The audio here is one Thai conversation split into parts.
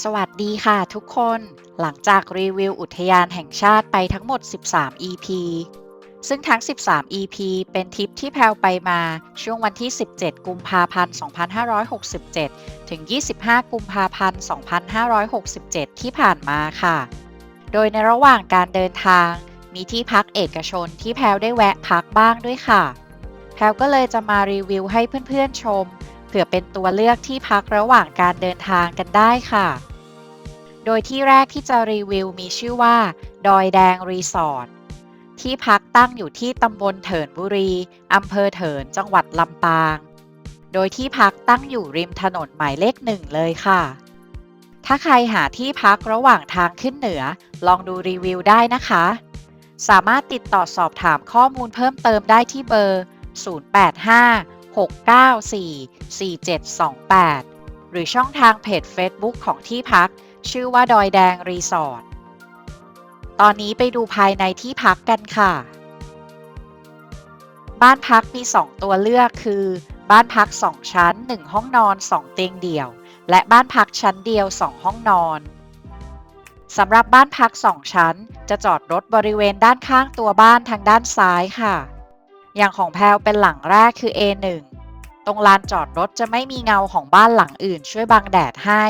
สวัสดีค่ะทุกคน หลังจากรีวิวอุทยานแห่งชาติไปทั้งหมด 13 EP ซึ่งทั้ง 13 EP เป็นทริปที่แพลวไปมาช่วงวันที่ 17 กุมภาพันธ์ 2567 ถึง 25 กุมภาพันธ์ 2567 ที่ผ่านมาค่ะ โดยในระหว่างการเดินทาง มีที่พักเอกชนที่แพลวได้แวะพักบ้างด้วยค่ะ แพลวก็เลยจะมารีวิวให้เพื่อนๆชม เผื่อเป็นตัวเลือกที่พักระหว่างการเดินทางกันได้ค่ะ โดยที่แรกที่จะรีวิวมีชื่อว่า ดอยแดงรีสอร์ทที่พักตั้งอยู่ที่ตำบลเถินบุรีอำเภอเถินจังหวัดลำปาง โดยที่พักตั้งอยู่ริมถนนหมายเลขหนึ่งเลยค่ะ ถ้าใครหาที่พักระหว่างทางขึ้นเหนือ ลองดูรีวิวได้นะคะ สามารถติดต่อสอบถามข้อมูลเพิ่มเติมได้ที่เบอร์ 085 6944728 หรือช่องทางเพจ Facebook ของที่พัก ชื่อว่าดอยแดงรีสอร์ท ตอนนี้ไปดูภายในที่พักกันค่ะ บ้านพักมี 2 ตัวเลือกคือ บ้านพัก 2 ชั้น 1 ห้องนอน 2 เตียงเดี่ยว และบ้านพักชั้นเดียว 2 ห้องนอนสำหรับบ้านพัก 2 ชั้น จะจอดรถบริเวณด้านข้างตัวบ้านทางด้านซ้ายค่ะ อย่างของแพลวเป็นหลังแรกคือ A1 ตรงลานจอดรถจะไม่มีเงาของบ้านหลังอื่น ช่วยบังแดดให้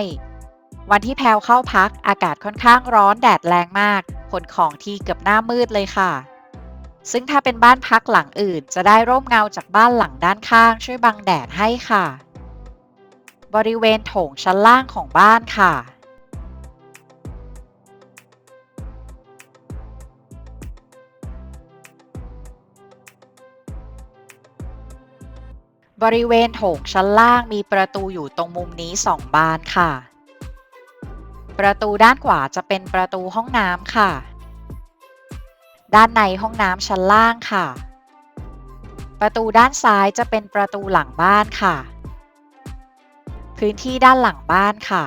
วันที่แพลวเข้าพักอากาศค่อนข้างร้อนแดดแรงมากขนของทีเกือบหน้ามืดเลยค่ะ ซึ่งถ้าเป็นบ้านพักหลังอื่น จะได้ร่มเงาจากบ้านหลังด้านข้าง ช่วยบังแดดให้ค่ะ บริเวณโถงชั้นล่างของบ้านค่ะ บริเวณโถงชั้นล่างมีประตูอยู่ตรงมุมนี้สองบานค่ะ ประตูด้านขวาจะเป็นประตูห้องน้ำค่ะ ด้านในห้องน้ำชั้นล่างค่ะ ประตูด้านซ้ายจะเป็นประตูหลังบ้านค่ะ พื้นที่ด้านหลังบ้านค่ะ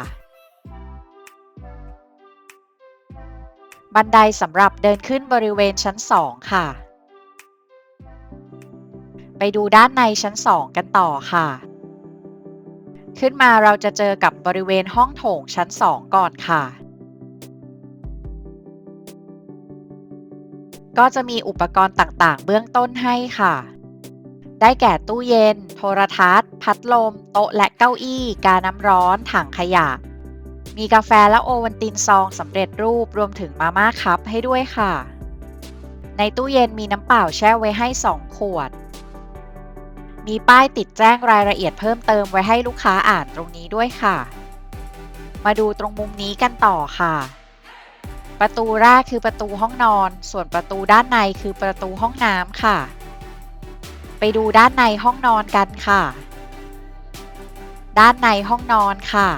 บันไดสำหรับเดินขึ้นบริเวณชั้น 2 ค่ะ ดูด้านในชั้น 2 กันต่อค่ะ ขึ้นมาเราจะเจอกับบริเวณห้องโถงชั้น 2 ก่อนค่ะ ก็จะมีอุปกรณ์ต่างๆ เบื้องต้นให้ค่ะ ได้แก่ตู้เย็น โทรทัศน์ พัดลม โต๊ะและเก้าอี้ กาน้ำร้อน ถังขยะ มีกาแฟและโอวัลตินซองสำเร็จรูปรวมถึงมาม่าคัพให้ด้วยค่ะในตู้เย็นมีน้ำเปล่าแช่ไว้ให้ 2 ขวด มีป้ายติดแจ้งรายละเอียดเพิ่มเติมไว้ให้ลูกค้าอ่านตรงนี้ด้วยค่ะ มาดูตรงมุมนี้กันต่อค่ะ ประตูแรกคือประตูห้องนอน ส่วนประตูด้านในคือประตูห้องน้ำค่ะ ไปดูด้านในห้องนอนกันค่ะ ด้านในห้องนอนค่ะ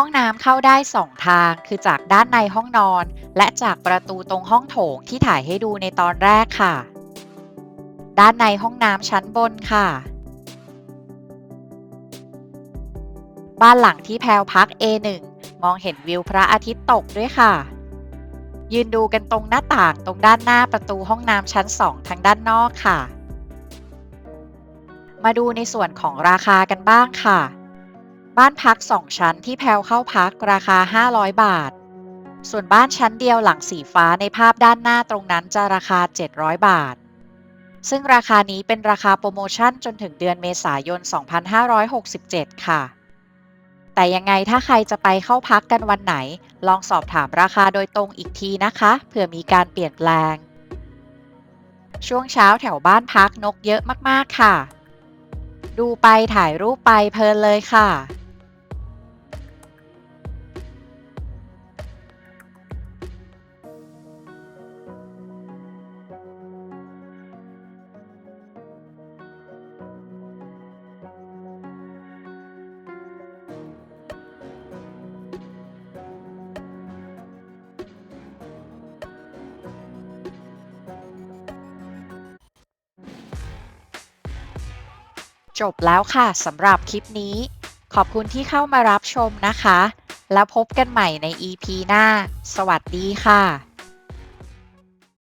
ห้องน้ำเข้าได้ 2 ทาง คือจากด้านในห้องนอน และจากประตูตรงห้องโถงที่ถ่ายให้ดูในตอนแรกค่ะ ด้านในห้องน้ำชั้นบนค่ะ บ้านหลังที่แพลวพัก A1 มองเห็นวิวพระอาทิตย์ตกด้วยค่ะ ยืนดูกันตรงหน้าต่างตรงด้านหน้าประตูห้องน้ำชั้น 2 ทางด้านนอกค่ะ มาดูในส่วนของราคากันบ้างค่ะ บ้านพัก2ชั้นที่แพลวเข้าพักราคา 500 บาท ส่วนบ้านชั้นเดียวหลังสีฟ้าในภาพด้านหน้าตรงนั้นจะราคา 700 บาท ซึ่งราคานี้เป็นราคาโปรโมชั่นจนถึงเดือนเมษายน 2567 ค่ะ แต่ยังไงถ้าใครจะไปเข้าพักกันวันไหน ลองสอบถามราคาโดยตรงอีกทีนะคะ เผื่อมีการเปลี่ยนแปลง ช่วงเช้าแถวบ้านพักนกเยอะมากๆค่ะ ดูไปถ่ายรูปไปเพลินเลยค่ะ จบแล้วค่ะสำหรับคลิปนี้ ขอบคุณที่เข้ามารับชมนะคะ แล้วพบกันใหม่ใน EP หน้า สวัสดีค่ะ